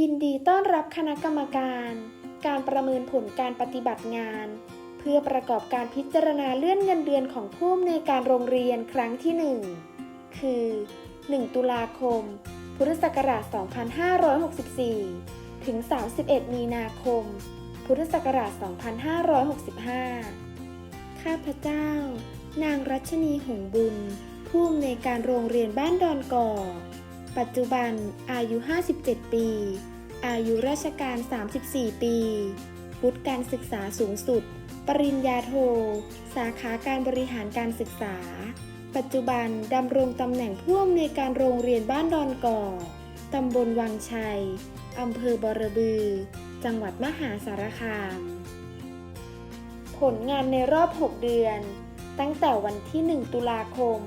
ยินดีต้อนรับคณะกรรมการ การประเมินผลการปฏิบัติงาน เพื่อประกอบการพิจารณาเลื่อนเงินเดือนของผู้อำนวยการโรงเรียนครั้งที่ 1 คือ 1 ตุลาคม พุทธศักราช 2564 ถึง 31 มีนาคม พุทธศักราช 2565 ข้าพเจ้า นางรัชนีหงบุญ ผู้อำนวยการโรงเรียนบ้านดอนก่อ ปัจจุบันอายุ 57 ปี อายุราชการ 34 ปี วุฒิการศึกษาสูงสุด ปริญญาโท สาขาการบริหารการศึกษา ปัจจุบันดำรงตำแหน่งผู้อำนวยการโรงเรียนบ้านดอนก่อตำบลวังชัย อำเภอบอระบือ จังหวัดมหาสารคาม ผลงานในรอบ 6 เดือน ตั้งแต่วันที่ 1 ตุลาคม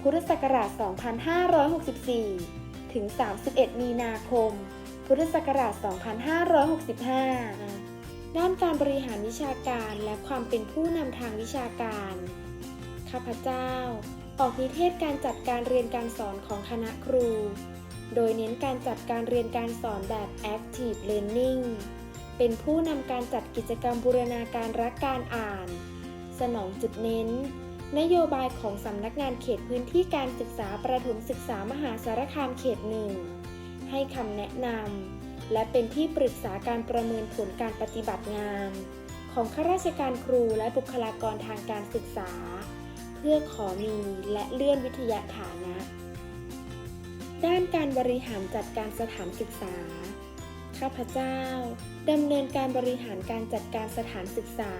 พุทธศักราช 2564 ถึง 31 มีนาคม พุทธศักราช 2565 ด้านการบริหารวิชาการและความเป็นผู้นำทางวิชาการ ข้าพเจ้า ออกนิเทศการจัดการเรียนการสอนของคณะครู โดยเน้นการจัดการเรียนการสอนแบบ Active Learning เป็นผู้นำการจัดกิจกรรมบูรณาการรักการอ่าน สนองจุดเน้น นโยบายของสำนักงานเขตพื้นที่การศึกษาประถมศึกษามหาสารคามเขตหนึ่งให้คำแนะนำและเป็นที่ปรึกษาการประเมินผลการปฏิบัติงาน ของข้าราชการครูและบุคลากรทางการศึกษา เพื่อขอมีและเลื่อนวิทยาฐานะ ด้านการบริหารจัดการสถานศึกษา ข้าพเจ้าดำเนินการบริหารการจัดการสถานศึกษา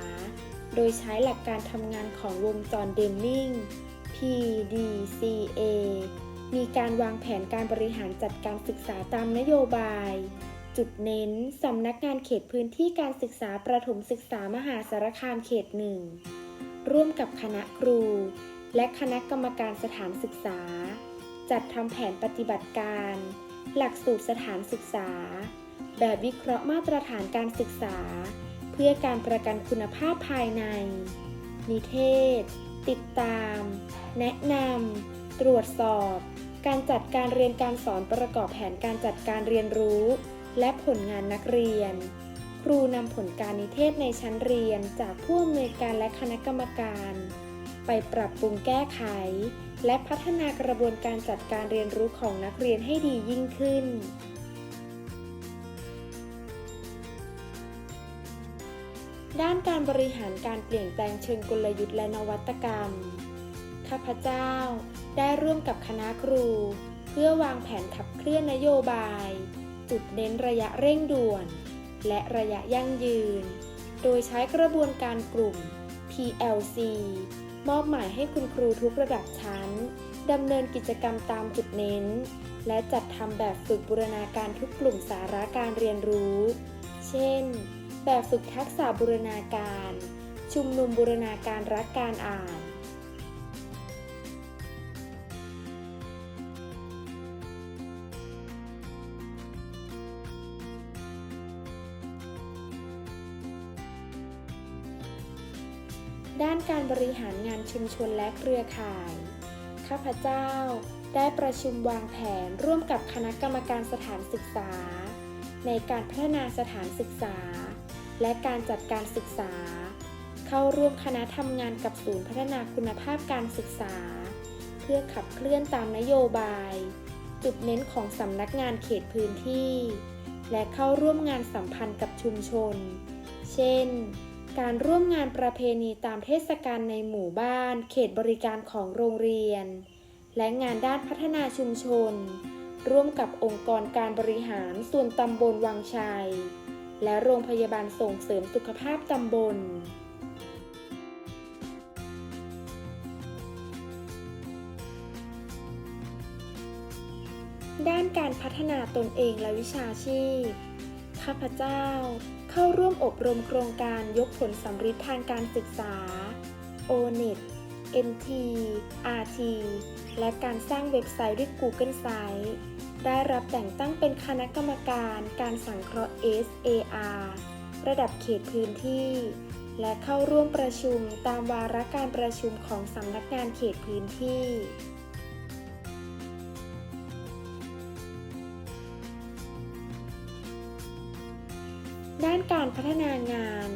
โดยใช้หลักการทำงานของวงจรเดมมิง PDCA มีการวางแผนการบริหารจัดการศึกษาตามนโยบาย จุดเน้น สำนักงานเขตพื้นที่การศึกษาประถมศึกษามหาสารคามเขตหนึ่ง ร่วมกับคณะครู และคณะกรรมการสถานศึกษา จัดทำแผนปฏิบัติการ หลักสูตรสถานศึกษา แบบวิเคราะห์มาตรฐานการศึกษา เพื่อการประกันคุณภาพภายใน นิเทศ ติดตาม แนะนำ ตรวจสอบ การจัดการเรียนการสอนประกอบแผนการจัดการเรียนรู้ และผลงานนักเรียน ครูนำผลการนิเทศในชั้นเรียนจากผู้อำนวยการและคณะกรรมการ ไปปรับปรุงแก้ไข และพัฒนากระบวนการจัดการเรียนรู้ของนักเรียนให้ดียิ่งขึ้น ด้านการบริหารการเปลี่ยนแปลงเชิงกลยุทธ์และนวัตกรรม ข้าพเจ้าได้ร่วมกับคณะครู เพื่อวางแผนขับเคลื่อนนโยบาย จุดเน้นระยะเร่งด่วน และระยะยั่งยืน โดยใช้กระบวนการกลุ่ม PLC มอบหมายให้คุณครูทุกระดับชั้นดำเนินกิจกรรมตามจุดเน้น และจัดทำแบบฝึกบูรณาการทุกกลุ่มสาระการเรียนรู้ เช่น แบบฝึกทักษะบูรณาการ ชุมนุมบูรณาการรักการอ่าน ด้านการบริหารงานชุมชนและเครือข่าย ข้าพเจ้าได้ประชุมวางแผนร่วมกับคณะกรรมการสถานศึกษา ในการพัฒนาสถานศึกษา และการจัดการศึกษา เข้าร่วมคณะทำงานกับศูนย์พัฒนาคุณภาพการศึกษา เพื่อขับเคลื่อนตามนโยบาย จุดเน้นของสำนักงานเขตพื้นที่ และเข้าร่วมงานสัมพันธ์กับชุมชน เช่น การร่วมงานประเพณีตามเทศกาลในหมู่บ้าน เขตบริการของโรงเรียน และงานด้านพัฒนาชุมชน ร่วมกับองค์กรการบริหารส่วนตำบลวังชัย และโรงพยาบาลส่งเสริมสุขภาพตำบล ด้านการพัฒนาตนเองและวิชาชีพ ข้าพเจ้า เข้าร่วมอบรมโครงการยกผลสำฤทธิ์ทางการศึกษา ONET NT RT และการสร้างเว็บไซต์ด้วย Google Site ได้รับแต่งตั้งเป็นคณะกรรมการการสังเคราะห์ SAR ระดับเขตพื้นที่ และเข้าร่วมประชุมตามวาระการประชุมของสำนักงานเขตพื้นที่ด้านการพัฒนางาน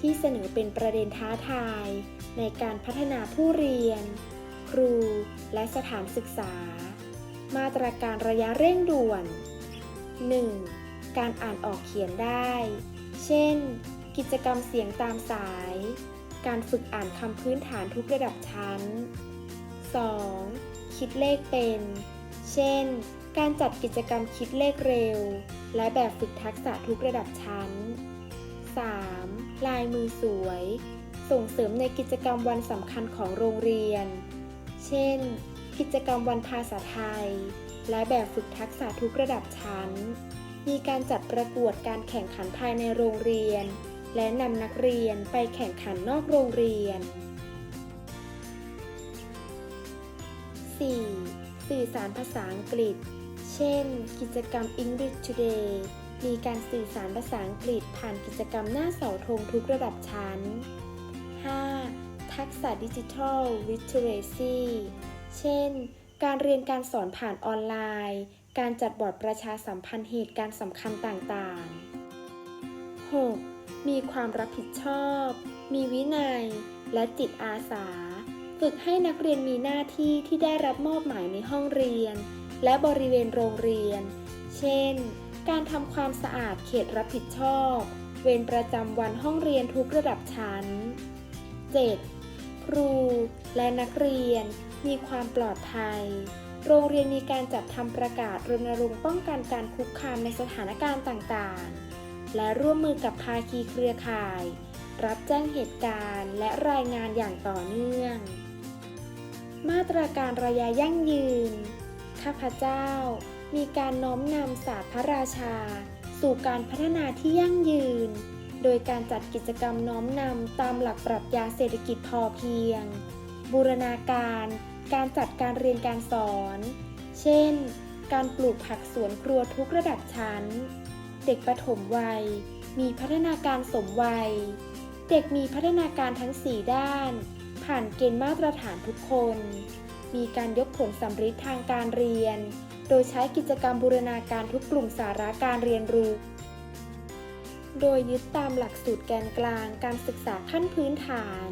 ที่เสนอเป็นประเด็นท้าทาย ในการพัฒนาผู้เรียน รู และสถานศึกษา มาตรการระยะเร่งด่วน 1. การอ่านออกเขียนได้ เช่น กิจกรรมเสียงตามสาย การฝึกอ่านคำพื้นฐานทุกระดับชั้น 2. คิดเลขเป็น เช่น การจัดกิจกรรมคิดเลขเร็ว และแบบฝึกทักษะทุกระดับชั้น 3. ลายมือสวย ส่งเสริมในกิจกรรมวันสำคัญของโรงเรียน เช่น กิจกรรมวันภาษาไทย และแบบฝึกทักษะทุกระดับชั้น มีการจัดประกวดการแข่งขันภายในโรงเรียน และนำนักเรียนไปแข่งขันนอกโรงเรียน 4. สื่อสารภาษาอังกฤษ เช่น กิจกรรม English Today มีการสื่อสารภาษาอังกฤษผ่านกิจกรรมหน้าเสาธงทุกระดับชั้น 5. ทักษะดิจิทัล Literacy เช่น การเรียนการสอนผ่านออนไลน์ การจัดบอร์ดประชาสัมพันธ์เหตุการณ์สำคัญต่างๆ 6. มีความรับผิดชอบ มีวินัย และจิตอาสา ฝึกให้นักเรียนมีหน้าที่ที่ได้รับมอบหมายในห้องเรียน และบริเวณโรงเรียน เช่น การทำความสะอาดเขตรับผิดชอบ เวรประจำวันห้องเรียนทุกระดับชั้น 7. ครูและนักเรียน มีความปลอดภัย โรงเรียนมีการจัดทำประกาศรณรงค์ป้องกันการคุกคามในสถานการณ์ต่างๆ และร่วมมือกับภาคีเครือข่าย รับแจ้งเหตุการณ์และรายงานอย่างต่อเนื่อง มาตรการระยะยั่งยืน ข้าพเจ้า มีการน้อมนำศาสตร์พระราชา สู่การพัฒนาที่ยั่งยืน โดยการจัดกิจกรรมน้อมนำตามหลักปรัชญาเศรษฐกิจพอเพียง บูรณาการ การจัดการเรียนการสอน เช่น การปลูกผักสวนครัวทุกระดับชั้น เด็กประถมวัย มีพัฒนาการสมวัย เด็กมีพัฒนาการทั้ง 4 ด้าน ผ่านเกณฑ์มาตรฐานทุกคน มีการยกผลสำฤทธิ์ทางการเรียน โดยใช้กิจกรรมบูรณาการทุกกลุ่มสาระการเรียนรู้ โดยยึดตามหลักสูตรแกนกลางการศึกษาขั้นพื้นฐาน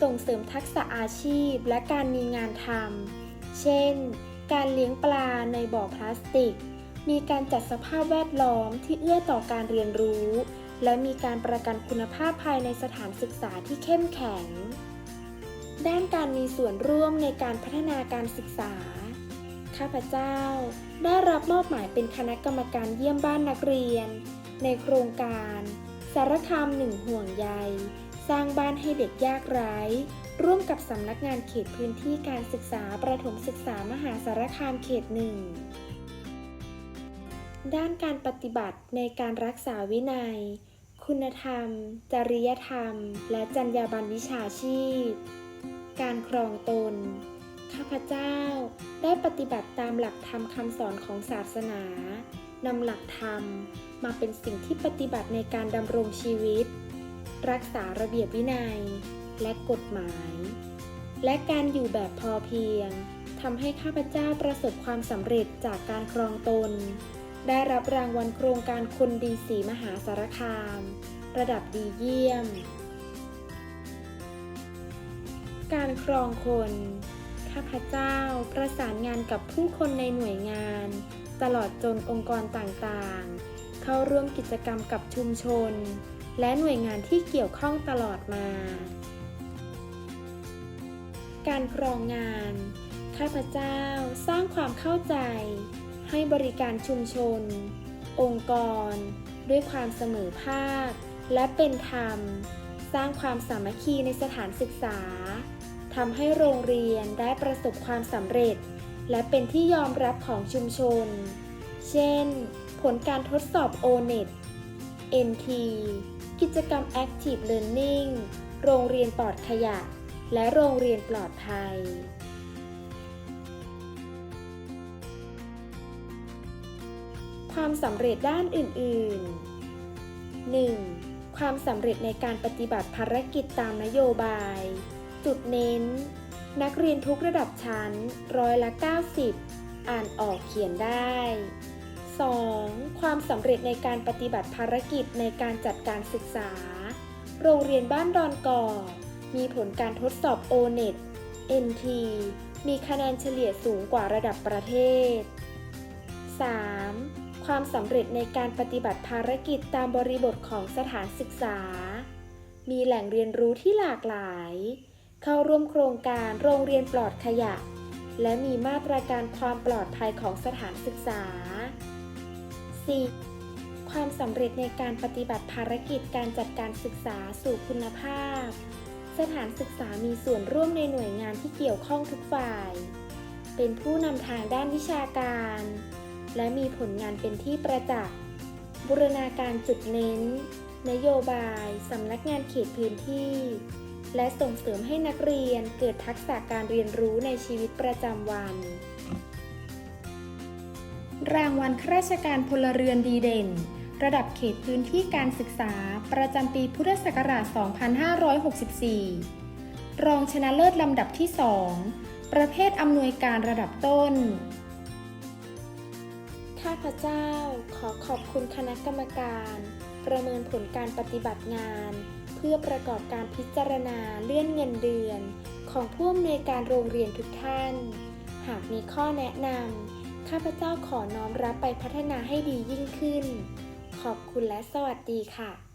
ส่งเสริมทักษะอาชีพและการมีงานทำ เช่น การเลี้ยงปลาในบ่อพลาสติก มีการจัดสภาพแวดล้อมที่เอื้อต่อการเรียนรู้ และมีการประกันคุณภาพภายในสถานศึกษาที่เข้มแข็ง ด้านการมีส่วนร่วมในการพัฒนาการศึกษา ข้าพเจ้า ได้รับมอบหมายเป็นคณะกรรมการเยี่ยมบ้านนักเรียน ในโครงการ สารคามหนึ่งห่วงใย สร้างบ้านให้เด็กยากไร้ ร่วมกับสำนักงานเขตพื้นที่การศึกษาประถมศึกษามหาสารคามเขตหนึ่งด้านการปฏิบัติในการรักษาวินัย คุณธรรม จริยธรรม และจรรยาบรรณวิชาชีพ การครองตน ข้าพเจ้าได้ปฏิบัติตามหลักธรรมคำสอนของศาสนา นำหลักธรรมมาเป็นสิ่งที่ปฏิบัติในการดำรงชีวิต รักษาระเบียบวินัย และกฎหมาย และการอยู่แบบพอเพียงทำให้ข้าพเจ้าประสบความสำเร็จจากการครองตน ได้รับรางวัลโครงการคนดีสีมหาสารคาม ระดับดีเยี่ยม การครองคน ข้าพเจ้าประสานงานกับผู้คนในหน่วยงาน ตลอดจนองค์กรต่างๆ เข้าร่วมกิจกรรมกับชุมชน และหน่วยงานที่เกี่ยวข้องตลอดมา การครองงาน ข้าพเจ้าสร้างความเข้าใจ ให้บริการชุมชน องค์กร ด้วยความเสมอภาค และเป็นธรรม สร้างความสามัคคีในสถานศึกษาทำให้โรงเรียนได้ประสบความสำเร็จ และเป็นที่ยอมรับของชุมชน เช่น ผลการทดสอบ O-NET NT กิจกรรม Active Learning โรงเรียนปลอดขยะ และโรงเรียนปลอดภัย ความสำเร็จด้านอื่น ๆ 1. ความสำเร็จในการปฏิบัติภารกิจตามนโยบาย จุดเน้น นักเรียนทุกระดับชั้นร้อยละ 90 อ่านออกเขียนได้ 2. ความสำเร็จในการปฏิบัติภารกิจในการจัดการศึกษา โรงเรียนบ้านดอนก่อมีผลการทดสอบ O-NET NT มีคะแนนเฉลี่ยสูงกว่าระดับประเทศ 3. ความสำเร็จในการปฏิบัติภารกิจตามบริบทของสถานศึกษา มีแหล่งเรียนรู้ที่หลากหลาย เข้าร่วมโครงการโรงเรียนปลอดขยะ และมีมาตรการความปลอดภัยของสถานศึกษา 4. ความสำเร็จในการปฏิบัติภารกิจการจัดการศึกษาสู่คุณภาพ สถานศึกษามีส่วนร่วมในหน่วยงานที่เกี่ยวข้องทุกฝ่าย เป็นผู้นำทางด้านวิชาการ และมีผลงานเป็นที่ประจักษ์ บูรณาการจุดเน้น นโยบาย สำนักงานเขตพื้นที่ และส่งเสริมให้นักเรียนเกิดทักษะการเรียนรู้ในชีวิตประจำวัน รางวัลข้าราชการพลเรือนดีเด่น ระดับเขตพื้นที่การศึกษา ประจำปีพุทธศักราช 2564 รองชนะเลิศลำดับที่ 2 ประเภทอำนวยการระดับต้น ข้าพเจ้าขอขอบคุณคณะกรรมการ ประเมินผลการปฏิบัติงาน พื่อประกอบการพิจารณาเลื่อนเงินเดือน ของผู้อำนวยการโรงเรียนทุกท่าน หากมีข้อแนะนำข้าพเจ้าขอน้อมรับไปพัฒนาให้ดียิ่งขึ้น ขอบคุณและสวัสดีค่ะ